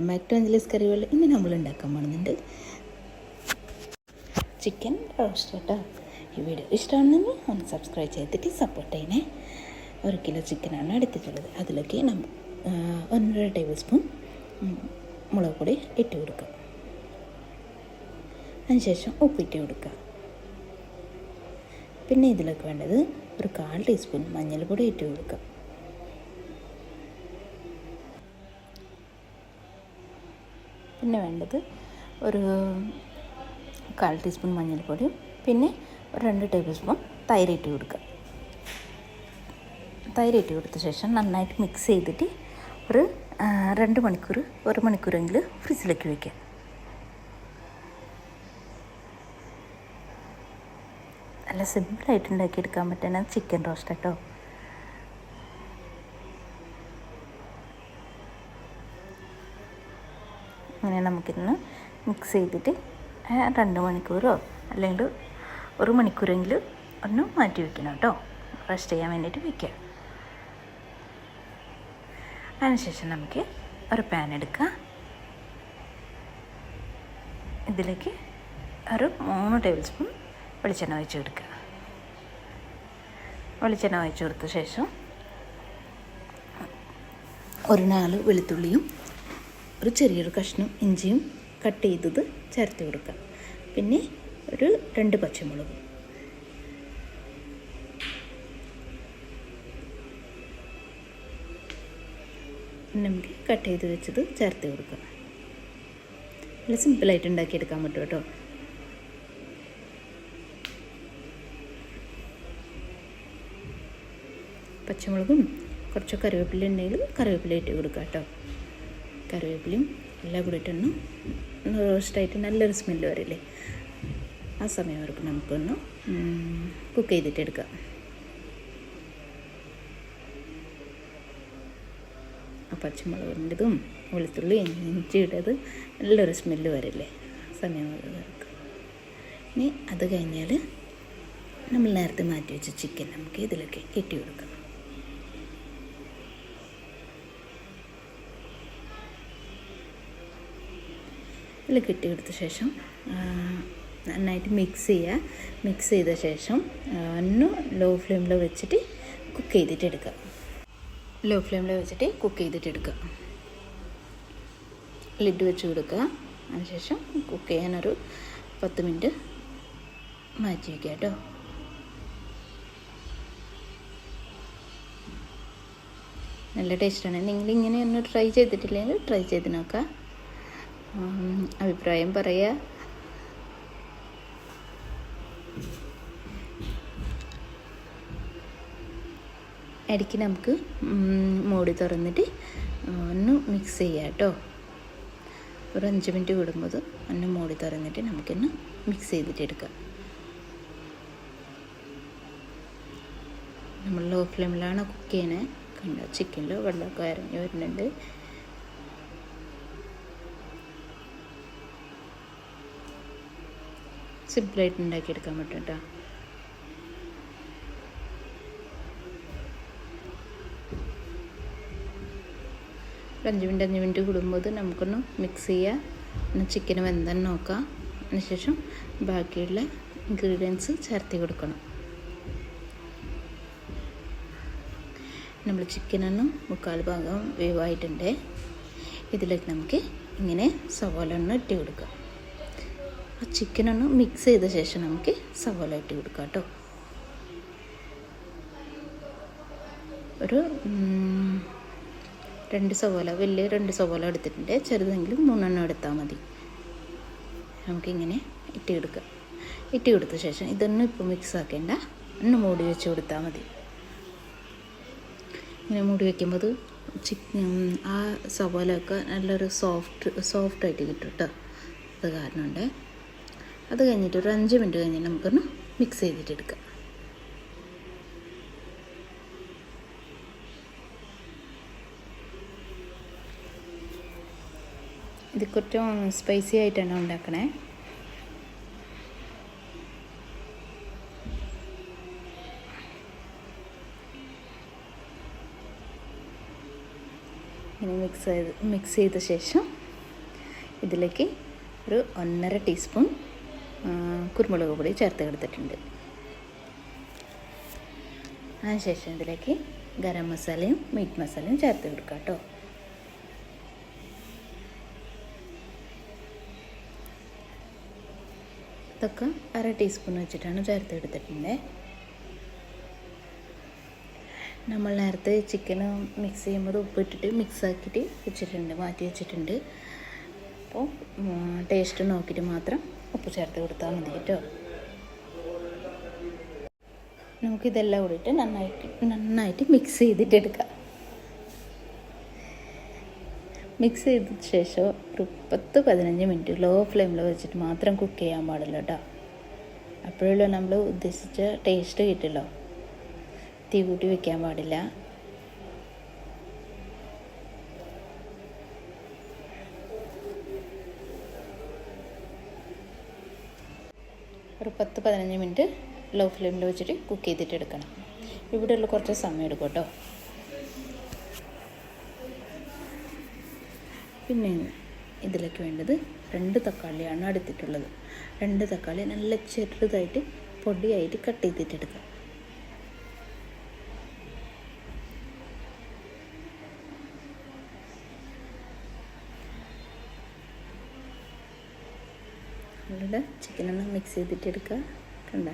Welcome back to Anjali's curry ഇന്ന് നമ്മൾ ഉണ്ടാക്കാൻ പോകുന്നുണ്ട് ചിക്കൻ റോസ്റ്റ് കേട്ടോ ഈ വീഡിയോ ഇഷ്ടമാണെന്നെങ്കിൽ ഒന്ന് സബ്സ്ക്രൈബ് ചെയ്തിട്ട് സപ്പോർട്ട് ചെയ്യണേ. ഒരു കിലോ ചിക്കനാണ് എടുത്തിട്ടുള്ളത്. അതിലേക്ക് നമ്മൾ ഒന്നര ടേബിൾ സ്പൂൺ മുളക് പൊടി ഇട്ട് കൊടുക്കുക. അതിനുശേഷം ഉപ്പിട്ട് കൊടുക്കുക. പിന്നെ ഇതിലേക്ക് വേണ്ടത് ഒരു കാൽ ടീസ്പൂൺ മഞ്ഞൾപ്പൊടി ഇട്ട് കൊടുക്കുക. പിന്നെ വേണ്ടത് ഒരു കാൽ ടീസ്പൂൺ മഞ്ഞൾപ്പൊടിയും പിന്നെ ഒരു രണ്ട് ടേബിൾ സ്പൂൺ തൈര് കൊടുക്കുക. തൈര് ഇട്ട് കൊടുത്ത ശേഷം നന്നായിട്ട് മിക്സ് ചെയ്തിട്ട് ഒരു രണ്ട് മണിക്കൂർ ഒരു മണിക്കൂറെങ്കിലും ഫ്രിഡ്ജിലേക്ക് വയ്ക്കുക നല്ല സിമ്പിളായിട്ട് ഉണ്ടാക്കിയെടുക്കാൻ പറ്റുന്ന ചിക്കൻ റോസ്റ്റ് കേട്ടോ. അങ്ങനെ നമുക്കിന്ന് മിക്സ് ചെയ്തിട്ട് രണ്ട് മണിക്കൂറോ അല്ലെങ്കിൽ ഒരു മണിക്കൂറെങ്കിലും ഒന്ന് മാറ്റി വെക്കണം കേട്ടോ. റെസ്റ്റ് ചെയ്യാൻ വേണ്ടിയിട്ട് വയ്ക്കുക അതിനുശേഷം നമുക്ക് ഒരു പാൻ എടുക്കുക ഇതിലേക്ക് ഒരു മൂന്ന് ടേബിൾ സ്പൂൺ വെളിച്ചെണ്ണ ഒഴിച്ച് കൊടുക്കുക. വെളിച്ചെണ്ണ ഒഴിച്ച് കൊടുത്ത ശേഷം ഒരു നാല് വെളുത്തുള്ളിയും ഒരു ചെറിയൊരു കഷ്ണം ഇഞ്ചിയും കട്ട് ചെയ്തത് ചേർത്ത് കൊടുക്കുക. പിന്നെ ഒരു രണ്ട് പച്ചമുളകും. നമുക്ക് കട്ട് ചെയ്ത് വെച്ചത് ചേർത്ത് കൊടുക്കുക. നല്ല സിമ്പിളായിട്ട് ഉണ്ടാക്കിയെടുക്കാൻ പറ്റും കേട്ടോ. പച്ചമുളകും കുറച്ച് കറിവേപ്പില ഉണ്ടെങ്കിൽ കറിവേപ്പില ഇട്ട് കൊടുക്കാം കേട്ടോ. കറിവേപ്പിലയും എല്ലാം കൂടിയിട്ടൊന്ന് റോസ്റ്റായിട്ട് നല്ലൊരു സ്മെല്ല് വരില്ലേ? ആ സമയം വరకు നമുക്കൊന്ന് കുക്ക് ചെയ്തിട്ട് എടുക്കാം. ആ പച്ചമുളകിന്റെതും വെളുത്തുള്ളി ഇഞ്ചിയുടേത് നല്ലൊരു സ്മെല്ല് വരില്ലേ? സമയം വർക്ക് ഇനി അത് കഴിഞ്ഞാൽ നമ്മൾ നേരത്തെ മാറ്റി വെച്ച ചിക്കൻ നമുക്ക് ഇതിലൊക്കെ കെട്ടി കൊടുക്കാം. ഇതിൽ കെട്ടി കൊടുത്ത ശേഷം നന്നായിട്ട് മിക്സ് ചെയ്യുക മിക്സ് ചെയ്ത ശേഷം ഒന്ന് ലോ ഫ്ലെയിമിൽ വെച്ചിട്ട് കുക്ക് ചെയ്തിട്ട് എടുക്കുക. ലോ ഫ്ലെയിമിൽ വെച്ചിട്ട് കുക്ക് ചെയ്തിട്ട് എടുക്കുക. ലിഡ് വെച്ച് കൊടുക്കുക. അതിനുശേഷം കുക്ക് ചെയ്യാനൊരു പത്ത് മിനിറ്റ് മാറ്റി വയ്ക്കുക കേട്ടോ. നല്ല ടേസ്റ്റാണ് നിങ്ങൾ ഇങ്ങനെ ഒന്ന് ട്രൈ ചെയ്തിട്ടില്ലെങ്കിൽ ട്രൈ ചെയ്ത് നോക്കാം അഭിപ്രായം പറയുക ഇടയ്ക്ക് നമുക്ക് മൂടി തുറന്നിട്ട് ഒന്ന് മിക്സ് ചെയ്യാം കേട്ടോ. ഒരു അഞ്ച് മിനിറ്റ് കൂടുമ്പോൾ ഒന്ന് മൂടി തുറന്നിട്ട് നമുക്കൊന്ന് മിക്സ് ചെയ്തിട്ട് എടുക്കാം. നമ്മൾ ലോ ഫ്ലെയിമിലാണ് കുക്ക് ചെയ്യണേ. കണ്ടോ ചിക്കനിൽ വെള്ളമൊക്കെ ഇറങ്ങി വരുന്നുണ്ട്. സിമ്പിളായിട്ട് ഉണ്ടാക്കിയെടുക്കാൻ പറ്റും കേട്ടോ. ഒരു അഞ്ച് മിനിറ്റ് അഞ്ച് മിനിറ്റ് കൂടുമ്പോൾ നമുക്കൊന്ന് മിക്സ് ചെയ്യുക പിന്നെ ചിക്കൻ വെന്തെന്ന് നോക്കാം. അതിനുശേഷം ബാക്കിയുള്ള ഇൻഗ്രീഡിയൻസ് ചേർത്തി കൊടുക്കണം. നമ്മൾ ചിക്കനൊന്നും മുക്കാൽ ഭാഗം വേവായിട്ടുണ്ട്. ഇതിലേക്ക് നമുക്ക് ഇങ്ങനെ സവോല ഒന്ന് ഇട്ട് കൊടുക്കാം. ആ ചിക്കനൊന്ന് മിക്സ് ചെയ്ത ശേഷം നമുക്ക് സവോള ഇട്ട് കൊടുക്കാം കേട്ടോ. ഒരു രണ്ട് സവോല വലിയ രണ്ട് സവോല എടുത്തിട്ടുണ്ട്. ചെറുതെങ്കിലും മൂന്നെണ്ണം എടുത്താൽ മതി. നമുക്കിങ്ങനെ ഇട്ടി കൊടുക്കാം. ഇട്ടി കൊടുത്ത ശേഷം ഇതൊന്നും ഇപ്പോൾ മിക്സ് ആക്കേണ്ട. ഒന്ന് മൂടി വെച്ച് കൊടുത്താൽ മതി. ഇങ്ങനെ മൂടി വയ്ക്കുമ്പോൾ ചിക്കൻ ആ സവോലൊക്കെ നല്ലൊരു സോഫ്റ്റ് സോഫ്റ്റായിട്ട് കിട്ടും കേട്ടോ. അത് കാരണമുണ്ട്. അത് കഴിഞ്ഞിട്ട് ഒരു അഞ്ച് മിനിറ്റ് കഴിഞ്ഞിട്ട് നമുക്കൊന്ന് മിക്സ് ചെയ്തിട്ട് എടുക്കാം. ഇത് കുറച്ച് സ്പൈസി ആയിട്ടാണ് ഉണ്ടാക്കണേ. ഇനി മിക്സ് ചെയ്ത് മിക്സ് ചെയ്ത ശേഷം ഇതിലേക്ക് ഒരു ഒന്നര ടീസ്പൂൺ കുരുമുളക് പൊടി ചേർത്ത് കൊടുത്തിട്ടുണ്ട് അതിനുശേഷം ഇതിലേക്ക് ഗരം മസാലയും മീറ്റ് മസാലയും ചേർത്ത് കൊടുക്കാം കേട്ടോ. ഇതൊക്കെ അര ടീസ്പൂൺ വെച്ചിട്ടാണ് ചേർത്ത് എടുത്തിട്ടുണ്ട്. നമ്മൾ നേരത്തെ ചിക്കൻ മിക്സ് ചെയ്യുമ്പോൾ ഉപ്പ് ഇട്ടിട്ട് മിക്സ് ആക്കിയിട്ട് വെച്ചിട്ടുണ്ട് മാറ്റി വെച്ചിട്ടുണ്ട്. അപ്പോൾ ടേസ്റ്റ് നോക്കിയിട്ട് മാത്രം ഉപ്പ് ചേർത്ത് കൊടുത്താൽ മതി കേട്ടോ. നമുക്കിതെല്ലാം കൂടിയിട്ട് നന്നായിട്ട് നന്നായിട്ട് മിക്സ് ചെയ്തിട്ട് എടുക്കാം മിക്സ് ചെയ്ത ശേഷം ഒരു പത്ത് പതിനഞ്ച് മിനിറ്റ് ലോ ഫ്ലെയിമിൽ വെച്ചിട്ട് മാത്രം കുക്ക് ചെയ്യാൻ പാടില്ല കേട്ടോ. അപ്പോഴല്ലോ നമ്മൾ ഉദ്ദേശിച്ച ടേസ്റ്റ് കിട്ടില്ലോ തീ കൂട്ടി വെക്കാൻ പാടില്ല ഒരു പത്ത് പതിനഞ്ച് മിനിറ്റ് ലോ ഫ്ലെയിമിൽ വെച്ചിട്ട് കുക്ക് ചെയ്തിട്ട് എടുക്കണം. ഇവിടെയുള്ള കുറച്ച് സമയം എടുക്കും കേട്ടോ. പിന്നെ ഇതിലേക്ക് വേണ്ടത് രണ്ട് തക്കാളിയാണ് എടുത്തിട്ടുള്ളത്. രണ്ട് തക്കാളി നല്ല ചെറുതായിട്ട് പൊടിയായിട്ട് കട്ട് ചെയ്തിട്ടെടുക്കുക നമ്മളുടെ ചിക്കനൊന്ന് മിക്സ് ചെയ്തിട്ട് എടുക്കുക കണ്ട?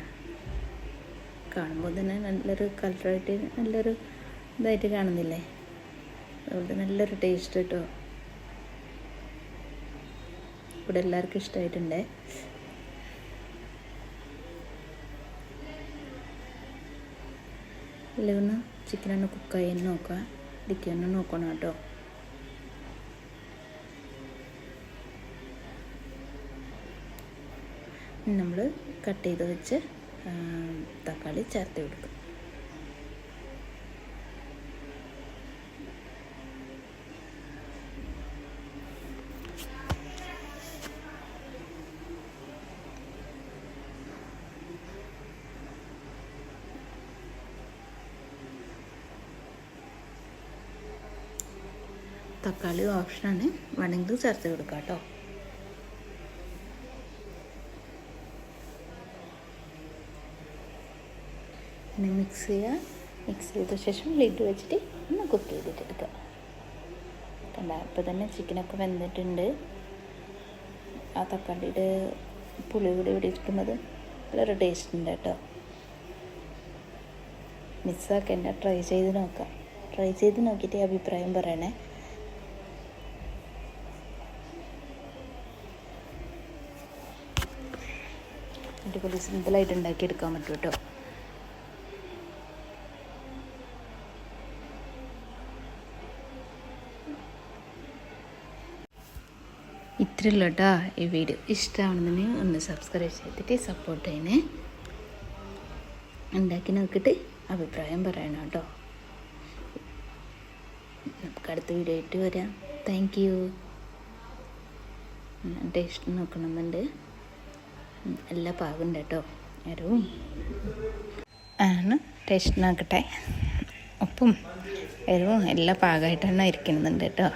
കാണുമ്പോൾ തന്നെ നല്ലൊരു കളറായിട്ട് നല്ലൊരു ഇതായിട്ട് കാണുന്നില്ലേ? അതുകൊണ്ട് നല്ലൊരു ടേസ്റ്റ് കേട്ടോ. ഇവിടെ എല്ലാവർക്കും ഇഷ്ടമായിട്ടുണ്ട്. ഒന്ന് ചിക്കനൊന്ന് കുക്കായി നോക്കുക. ഇടിക്കൊന്ന് നോക്കണം കേട്ടോ. നമ്മൾ കട്ട് ചെയ്ത് വെച്ച് തക്കാളി ചേർത്ത് കൊടുക്കും. തക്കാളി ഓപ്ഷനാണ്. വേണമെങ്കിൽ ചേർത്ത് കൊടുക്കാം കേട്ടോ. പിന്നെ മിക്സ് ചെയ്യുക മിക്സ് ചെയ്ത ശേഷം ലിഡ് വെച്ചിട്ട് ഒന്ന് കുക്ക് ചെയ്തിട്ടെടുക്കുക കണ്ട? അപ്പോൾ തന്നെ ചിക്കനൊക്കെ വെന്തിട്ടുണ്ട്. ആ തക്കാളിയുടെ പുളി കൂടി ഇവിടെ ഇരിക്കുന്നത് നല്ലൊരു ടേസ്റ്റ് ഉണ്ട് കേട്ടോ. മിസ്സാക്കണ്ട ട്രൈ ചെയ്ത് നോക്കാം. ട്രൈ ചെയ്ത് നോക്കിയിട്ട് അഭിപ്രായം പറയണേ. അടിപൊളി സിമ്പിളായിട്ട് ഉണ്ടാക്കിയെടുക്കാൻ പറ്റും കേട്ടോ. ഇത്രയുള്ള കേട്ടോ ഈ വീഡിയോ. ഇഷ്ടമാണെന്നുണ്ടെങ്കിൽ ഒന്ന് സബ്സ്ക്രൈബ് ചെയ്തിട്ട് സപ്പോർട്ട് ചെയ്യണേ. ഉണ്ടാക്കി നോക്കിയിട്ട് അഭിപ്രായം പറയണം കേട്ടോ. നമുക്ക് അടുത്ത വീഡിയോ ആയിട്ട് വരാം. താങ്ക് യു ടേസ്റ്റ് നോക്കണമെന്നുണ്ട്. എല്ലാ പാകുണ്ട് കേട്ടോ. അരവും ആണ് ടേസ്റ്റ് നോക്കട്ടെ. ഉപ്പും എരിവും എല്ലാ പാകമായിട്ടാണ് ഇരിക്കുന്നുണ്ട് കേട്ടോ.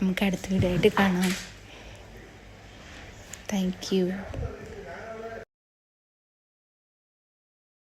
നമുക്ക് അടുത്ത വീഡിയോ ആയിട്ട് കാണാം. Thank you